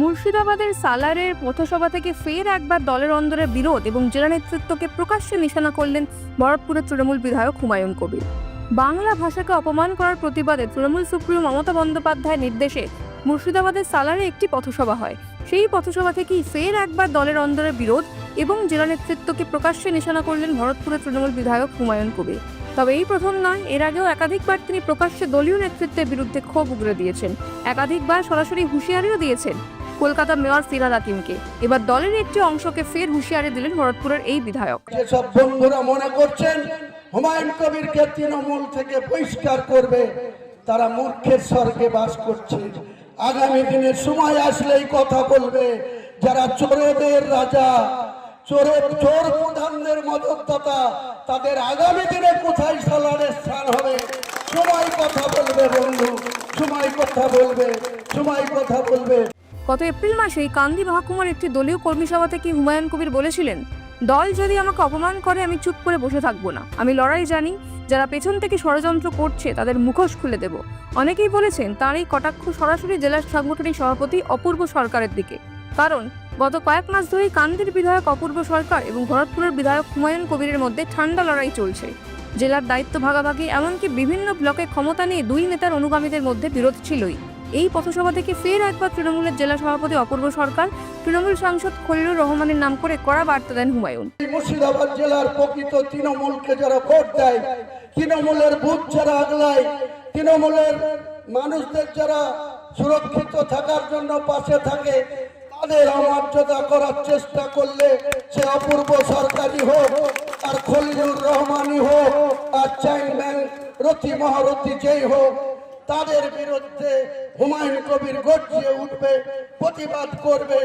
মুর্শিদাবাদের সালারের পথসভা থেকে ফের একবার দলের অন্দরে বিরোধ এবং জেলা নেতৃত্বকে প্রকাশ্যে নিশানা করলেন ভরতপুরের তৃণমূল বিধায়ক হুমায়ুন কবির। বাংলা ভাষাকে অপমান করার প্রতিবাদে তৃণমূল সুপ্রিমো মমতা বন্দ্যোপাধ্যায়ের নির্দেশে মুর্শিদাবাদের সালারে একটি পথসভা হয়। সেই পথসভা থেকেই ফের একবার দলের অন্দরে বিরোধ এবং জেলা নেতৃত্বকে প্রকাশ্যে নিশানা করলেন ভরতপুরের তৃণমূল বিধায়ক হুমায়ুন কবির। তবে এই প্রথম নয়, এর আগেও একাধিকবার তিনি প্রকাশ্যে দলীয় নেতৃত্বের বিরুদ্ধে ক্ষোভ উগরে দিয়েছেন। একাধিকবার সরাসরি হুঁশিয়ারিও দিয়েছেন। কলকাতা মেয়র ফিরাদ হাকিমকে। এবার দলের একটি অংশকে ফের হুঁশিয়ারি দিলেন ভরতপুরের এই বিধায়ক। যেসব বন্ধুরা মনে করছেন হুমায়ুন কবিরকে তৃণমূল থেকে বহিষ্কার করবে, তারা মূর্খের স্বর্গে বাস করছে। আগামী দিনে সময় আসলেই কথা বলবে, যারা চোরেদের রাজা চোরের চোর প্রধানদের মদতদাতা, তাদের আগামী দিনে কোথায় সালারের স্থান হবে? সময় কথা বলবে বন্ধু, সময় কথা বলবে, সময় কথা বলবে। গত এপ্রিল মাসেই কান্দি মহাকুমার একটি দলীয় কর্মী সভা থেকে হুমায়ুন কবির বলেছিলেন, দল যদি আমাকে অপমান করে, আমি চুপ করে বসে থাকব না। আমি লড়াই জানি, যারা পেছন থেকে ষড়যন্ত্র করছে, তাদের মুখোশ খুলে দেব। অনেকেই বলেছেন, তার এই কটাক্ষ সরাসরি জেলার সাংগঠনিক সভাপতি অপূর্ব সরকারের দিকে। কারণ, গত কয়েক মাস ধরেই কান্দির বিধায়ক অপূর্ব সরকার এবং ভরতপুরের বিধায়ক হুমায়ুন কবিরের মধ্যে ঠান্ডা লড়াই চলছে। জেলার দায়িত্ব ভাগাভাগি, এমনকি বিভিন্ন ব্লকে ক্ষমতা নিয়ে দুই নেতার অনুগামীদের মধ্যে বিরোধ ছিলই। এই পথসভা থেকে ফের একবার তৃণমূলের জেলা সভাপতি অপূর্ব সরকার, তৃণমূল সাংসদ খলিলুর রহমানের নাম করে কড়া বার্তা দেন হুমায়ুন। মুর্শিদাবাদ জেলার প্রকৃত তৃণমূলকে যারা ভোট দেয়, তৃণমূলের বুথ যারা আগলায়, তৃণমূলের মানুষদের যারা সুরক্ষিত থাকার জন্য পাশে থাকে, তাদের অমর্যাদা করার চেষ্টা করলে সে অপূর্ব সরকারি হোক, আর খলিলুর রহমানই হোক, আর চেয়ারম্যান রতি মহারথী যেই হোক তাদের বিরুদ্ধে হুমায়ুন কবির গর্জিয়ে উঠবে প্রতিবাদ করবে।